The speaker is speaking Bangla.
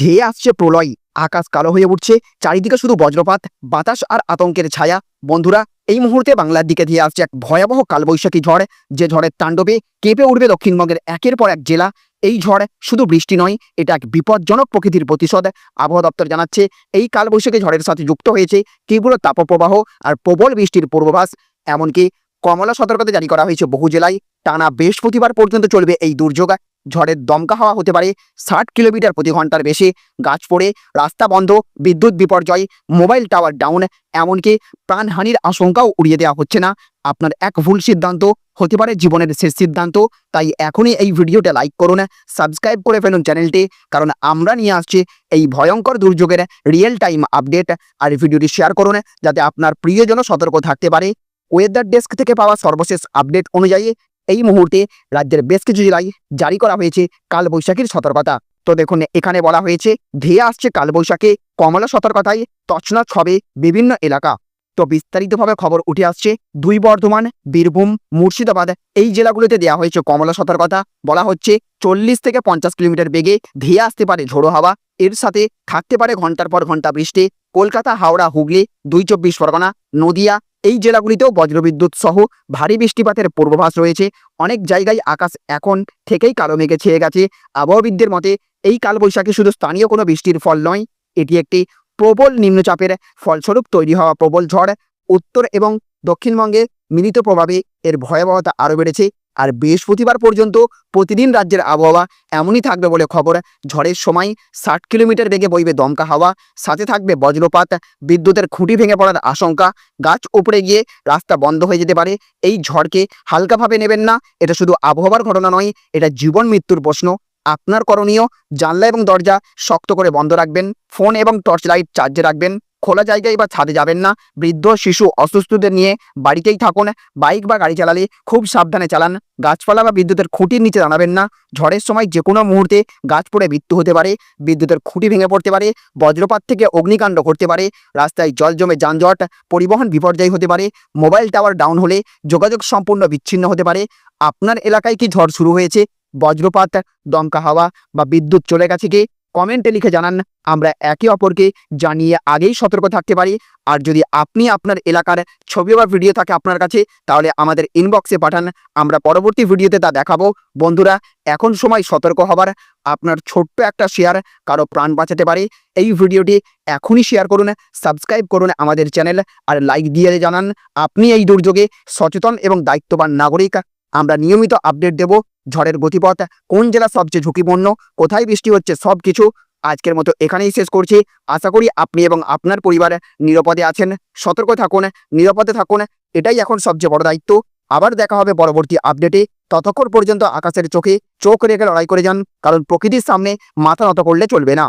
ধেয়ে আসছে প্রলয়। আকাশ কালো হয়ে উঠছে। চারিদিকে শুধু বজ্রপাত, বাতাস আর আতঙ্কের ছায়া। বন্ধুরা, এই মুহূর্তে বাংলার দিকে ধেয়ে আসছে এক ভয়াবহ কালবৈশাখী ঝড়। যে ঝড়ের তাণ্ডবে কেঁপে উঠবে দক্ষিণবঙ্গের একের পর এক জেলা। এই ঝড় শুধু বৃষ্টি নয়, এটা এক বিপজ্জনক প্রকৃতির প্রতিশোধ। আবহাওয়া দপ্তর জানাচ্ছে, এই কালবৈশাখী ঝড়ের সাথে যুক্ত হয়েছে তীব্র তাপপ্রবাহ আর প্রবল বৃষ্টির পূর্বাভাস। এমনকি কমলা সতর্কতা জারি করা হয়েছে বহু জেলায়। টানা বৃহস্পতিবার পর্যন্ত চলবে এই দুর্যোগ। ঝড়ের দমকা হাওয়া হতে পারে। ষাট কিলোমিটার প্রতি ঘণ্টার বেশি গাছ পড়ে, রাস্তা বন্ধ, বিদ্যুৎ বিপর্যয়, মোবাইল টাওয়ার ডাউন এমনকি প্রাণহানির আশঙ্কাও উড়িয়ে দেওয়া হচ্ছে না। আপনার এক ভুল সিদ্ধান্ত হতে পারে জীবনের শেষ সিদ্ধান্ত। তাই এখনই এই ভিডিওটা লাইক করুন সাবস্ক্রাইব করে ফেলুন চ্যানেলটি কারণ আমরা নিয়ে আসছি এই ভয়ঙ্কর দুর্যোগের রিয়েল টাইম আপডেট আর ভিডিওটি শেয়ার করুন, যাতে আপনার প্রিয়জন সতর্ক থাকতে পারে। ওয়েদার ডেস্ক থেকে পাওয়া সর্বশেষ আপডেট অনুযায়ী এই মুহূর্তে রাজ্যের বেশ কিছু জেলায় জারি করা হয়েছে কালবৈশাখীর সতর্কতা। তো দেখুন, এখানে বলা হয়েছে, ধেয়ে আসছে কালবৈশাখে, কমলা সতর্কতায় তছনছ হবে বিভিন্ন এলাকা। তো বিস্তারিতভাবে খবর উঠে আসছে, দুই বর্ধমান, বীরভূম, মুর্শিদাবাদ, এই জেলাগুলোতে দেওয়া হয়েছে কমলা সতর্কতা। বলা হচ্ছে, চল্লিশ থেকে পঞ্চাশ কিলোমিটার বেগে ধেয়ে আসতে পারে ঝোড়ো হাওয়া। এর সাথে থাকতে পারে ঘণ্টার পর ঘণ্টা বৃষ্টি। কলকাতা, হাওড়া, হুগলি, দুই চব্বিশ পরগনা, নদিয়া এই জেলাগুলিতেও বজ্রবিদ্যুৎ সহ ভারী বৃষ্টিপাতের পূর্বাভাস রয়েছে। অনেক জায়গায় আকাশ এখন থেকেই কালো মেঘে ছেয়ে গেছে। আবহাওয়াবিদদের মতে, এই কালবৈশাখী শুধু স্থানীয় কোনো বৃষ্টির ফল নয়, এটি একটি প্রবল নিম্নচাপের ফলস্বরূপ তৈরি হওয়া প্রবল ঝড়। উত্তর এবং দক্ষিণবঙ্গে মিলিত প্রভাবে এর ভয়াবহতা আরও বেড়েছে। আর বৃহস্পতিবার পর্যন্ত প্রতিদিন রাজ্যের আবহাওয়া এমনই থাকবে বলে খবর। ঝড়ের সময় ষাট কিলোমিটার বেগে বইবে দমকা হাওয়া, সাথে থাকবে বজ্রপাত, বিদ্যুতের খুঁটি ভেঙে পড়ার আশঙ্কা, গাছ উপড়ে গিয়ে রাস্তা বন্ধ হয়ে যেতে পারে। এই ঝড়কে হালকাভাবে নেবেন না, এটা শুধু আবহাওয়ার ঘটনা নয়, এটা জীবন মৃত্যুর প্রশ্ন। আপনার করণীয় জানলা এবং দরজা শক্ত করে বন্ধ রাখবেন, ফোন এবং টর্চ লাইট চার্জে রাখবেন, খোলা জায়গায় বা ছাদে যাবেন না, বৃদ্ধ, শিশু, অসুস্থদের নিয়ে বাড়িতেই থাকুন, বাইক বা গাড়ি চালালে খুব সাবধানে চালান, গাছপালা বা বিদ্যুতের খুঁটির নিচে দাঁড়াবেন না, ঝড়ের সময় যে কোনো মুহূর্তে গাছ পড়ে মৃত্যু হতে পারে, বিদ্যুতের খুঁটি ভেঙে পড়তে পারে, বজ্রপাত থেকে অগ্নিকাণ্ড ঘটতে পারে, রাস্তায় জল জমে যানজট, পরিবহন বিপর্যয় হতে পারে মোবাইল টাওয়ার ডাউন হলে যোগাযোগ সম্পূর্ণ বিচ্ছিন্ন হতে পারে, আপনার এলাকায় কি ঝড় শুরু হয়েছে? বজ্রপাত, দমকা হাওয়া বা বিদ্যুৎ চলে গেছে কি? কমেন্টে লিখে জানান। আমরা একে অপরকে জানিয়ে আগেই সতর্ক থাকতে পারি। আর যদি আপনি আপনার এলাকার ছবি বা ভিডিও থাকে আপনার কাছে, তাহলে আমাদের ইনবক্সে পাঠান। আমরা পরবর্তী ভিডিওতে তা দেখাবো। বন্ধুরা, এখন সময় সতর্ক হবার। আপনার ছোট্ট একটা শেয়ার কারও প্রাণ বাঁচাতে পারে। এই ভিডিওটি এখনই শেয়ার করুন সাবস্ক্রাইব করুন আমাদের চ্যানেল আর লাইক দিয়ে জানান। আপনি এই দুর্যোগে সচেতন এবং দায়িত্ববান নাগরিক। আমরা নিয়মিত আপডেট দেব ঝড়ের গতিপথ, কোন জেলা সবচেয়ে ঝুঁকিপূর্ণ, কোথায় বৃষ্টি হচ্ছে সব কিছু আজকের মতো এখানেই শেষ করছি। আশা করি আপনি এবং আপনার পরিবার নিরাপদে আছেন, সতর্ক থাকুন, নিরাপদে থাকুন, এটাই এখন সবচেয়ে বড় দায়িত্ব। আবার দেখা হবে পরবর্তী আপডেটে ততক্ষণ পর্যন্ত আকাশের চোখে চোখ রেখে লড়াই করে যান, কারণ প্রকৃতির সামনে মাথা নত করলে চলবে না।